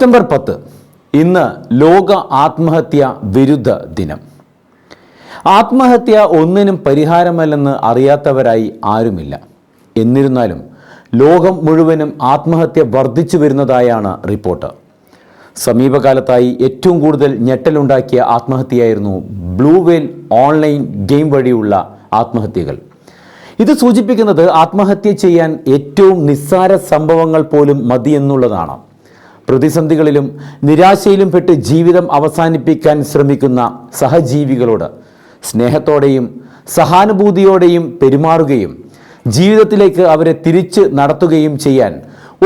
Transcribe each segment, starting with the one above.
September പത്ത് ഇന്ന് ലോക ആത്മഹത്യ വിരുദ്ധ ദിനം. ആത്മഹത്യ ഒന്നിനും പരിഹാരമല്ലെന്ന് അറിയാത്തവരായി ആരുമില്ല. എന്നിരുന്നാലും ലോകം മുഴുവനും ആത്മഹത്യ വർദ്ധിച്ചു വരുന്നതായാണ് റിപ്പോർട്ട്. സമീപകാലത്തായി ഏറ്റവും കൂടുതൽ ഞെട്ടലുണ്ടാക്കിയ ആത്മഹത്യയായിരുന്നു ബ്ലൂവെയിൽ ഓൺലൈൻ ഗെയിം വഴിയുള്ള ആത്മഹത്യകൾ. ഇത് സൂചിപ്പിക്കുന്നത് ആത്മഹത്യ ചെയ്യാൻ ഏറ്റവും നിസ്സാര സംഭവങ്ങൾ പോലും മതിയെന്നുള്ളതാണ്. പ്രതിസന്ധികളിലും നിരാശയിലും പെട്ട് ജീവിതം അവസാനിപ്പിക്കാൻ ശ്രമിക്കുന്ന സഹജീവികളോട് സ്നേഹത്തോടെയും സഹാനുഭൂതിയോടെയും പെരുമാറുകയും ജീവിതത്തിലേക്ക് അവരെ തിരിച്ച് നടത്തുകയും ചെയ്യാൻ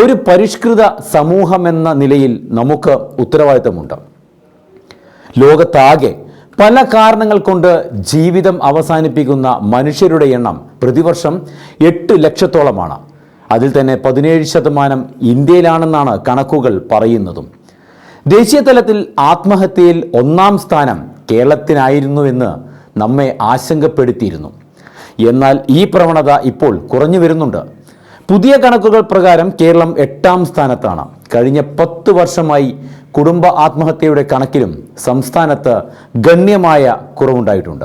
ഒരു പരിഷ്കൃത സമൂഹമെന്ന നിലയിൽ നമുക്ക് ഉത്തരവാദിത്തമുണ്ട്. ലോകത്താകെ പല കാരണങ്ങൾ കൊണ്ട് ജീവിതം അവസാനിപ്പിക്കുന്ന മനുഷ്യരുടെ എണ്ണം പ്രതിവർഷം എട്ട് ലക്ഷത്തോളമാണ്. അതിൽ തന്നെ പതിനേഴ് ശതമാനം ഇന്ത്യയിലാണെന്നാണ് കണക്കുകൾ പറയുന്നതും. ദേശീയ തലത്തിൽ ആത്മഹത്യയിൽ ഒന്നാം സ്ഥാനം കേരളത്തിനായിരുന്നുവെന്ന് നമ്മെ ആശങ്കപ്പെടുത്തിയിരുന്നു. എന്നാൽ ഈ പ്രവണത ഇപ്പോൾ കുറഞ്ഞു വരുന്നുണ്ട്. പുതിയ കണക്കുകൾ പ്രകാരം കേരളം എട്ടാം സ്ഥാനത്താണ്. കഴിഞ്ഞ പത്ത് വർഷമായി കുടുംബ ആത്മഹത്യയുടെ കണക്കിലും സംസ്ഥാനത്ത് ഗണ്യമായ കുറവുണ്ടായിട്ടുണ്ട്.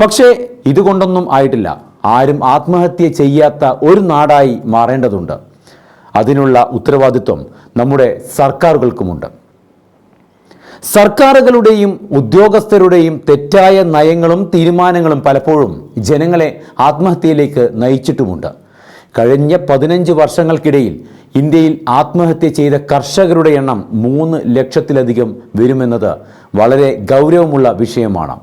പക്ഷേ ഇതുകൊണ്ടൊന്നും ആയിട്ടില്ല. ആരും ആത്മഹത്യ ചെയ്യാത്ത ഒരു നാടായി മാറേണ്ടതുണ്ട്. അതിനുള്ള ഉത്തരവാദിത്വം നമ്മുടെ സർക്കാരുകൾക്കുമുണ്ട്. സർക്കാരുകളുടെയും ഉദ്യോഗസ്ഥരുടെയും തെറ്റായ നയങ്ങളും തീരുമാനങ്ങളും പലപ്പോഴും ജനങ്ങളെ ആത്മഹത്യയിലേക്ക് നയിച്ചിട്ടുമുണ്ട്. കഴിഞ്ഞ പതിനഞ്ച് വർഷങ്ങൾക്കിടയിൽ ഇന്ത്യയിൽ ആത്മഹത്യ ചെയ്ത കർഷകരുടെ എണ്ണം മൂന്ന് ലക്ഷത്തിലധികം വരുമെന്നത് വളരെ ഗൗരവമുള്ള വിഷയമാണ്.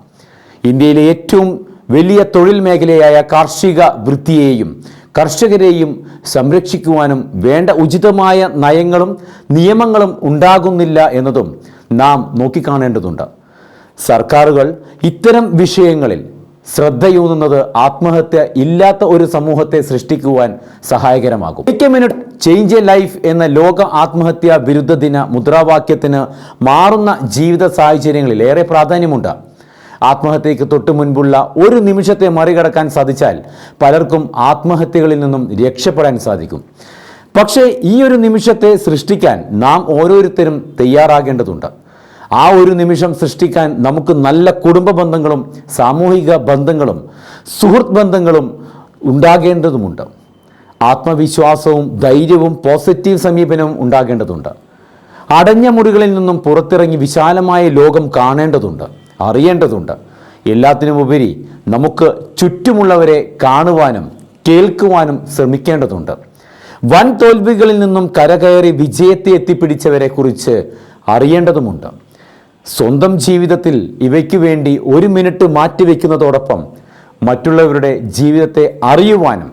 ഇന്ത്യയിലെ ഏറ്റവും വലിയ തൊഴിൽ മേഖലയായ കാർഷിക വൃത്തിയെയും കർഷകരെയും സംരക്ഷിക്കുവാനും വേണ്ട ഉചിതമായ നയങ്ങളും നിയമങ്ങളും ഉണ്ടാകുന്നില്ല എന്നതും നാം നോക്കിക്കാണേണ്ടതുണ്ട്. സർക്കാരുകൾ ഇത്തരം വിഷയങ്ങളിൽ ശ്രദ്ധയൂന്നുന്നത് ആത്മഹത്യ ഇല്ലാത്ത ഒരു സമൂഹത്തെ സൃഷ്ടിക്കുവാൻ സഹായകരമാകും. Take minute change a life എന്ന ലോക ആത്മഹത്യാ വിരുദ്ധ ദിന മുദ്രാവാക്യത്തിന് മാറുന്ന ജീവിത സാഹചര്യങ്ങളിൽ ഏറെ പ്രാധാന്യമുണ്ട്. ആത്മഹത്യയ്ക്ക് തൊട്ടു മുൻപുള്ള ഒരു നിമിഷത്തെ മറികടക്കാൻ സാധിച്ചാൽ പലർക്കും ആത്മഹത്യകളിൽ നിന്നും രക്ഷപ്പെടാൻ സാധിക്കും. പക്ഷേ ഈ ഒരു നിമിഷത്തെ സൃഷ്ടിക്കാൻ നാം ഓരോരുത്തരും തയ്യാറാകേണ്ടതുണ്ട്. ആ ഒരു നിമിഷം സൃഷ്ടിക്കാൻ നമുക്ക് നല്ല കുടുംബ ബന്ധങ്ങളും സാമൂഹിക ബന്ധങ്ങളും സുഹൃത്ത് ബന്ധങ്ങളും ഉണ്ടാകേണ്ടതുമുണ്ട്. ആത്മവിശ്വാസവും ധൈര്യവും പോസിറ്റീവ് സമീപനവും ഉണ്ടാകേണ്ടതുണ്ട്. അടഞ്ഞ മുറികളിൽ നിന്നും പുറത്തിറങ്ങി വിശാലമായ ലോകം കാണേണ്ടതുണ്ട്. അറിയേണ്ടതുണ്ട്. എല്ലാത്തിനുമുപരി നമുക്ക് ചുറ്റുമുള്ളവരെ കാണുവാനും കേൾക്കുവാനും ശ്രമിക്കേണ്ടതുണ്ട്. വൻ തോൽവികളിൽ നിന്നും കരകയറി വിജയത്തെ എത്തിപ്പിടിച്ചവരെ കുറിച്ച് അറിയേണ്ടതുമുണ്ട്. സ്വന്തം ജീവിതത്തിൽ ഇവയ്ക്ക് വേണ്ടി ഒരു മിനിറ്റ് മാറ്റിവെക്കുന്നതോടൊപ്പം മറ്റുള്ളവരുടെ ജീവിതത്തെ അറിയുവാനും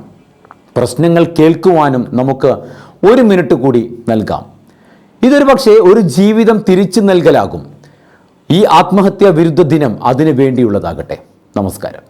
പ്രശ്നങ്ങൾ കേൾക്കുവാനും നമുക്ക് ഒരു മിനിറ്റ് കൂടി നൽകാം. ഇതൊരു പക്ഷേ ഒരു ജീവിതം തിരിച്ചു നൽകലാകും. ഈ ആത്മഹത്യാ വിരുദ്ധ ദിനം അതിനു വേണ്ടിയുള്ളതാകട്ടെ. നമസ്കാരം.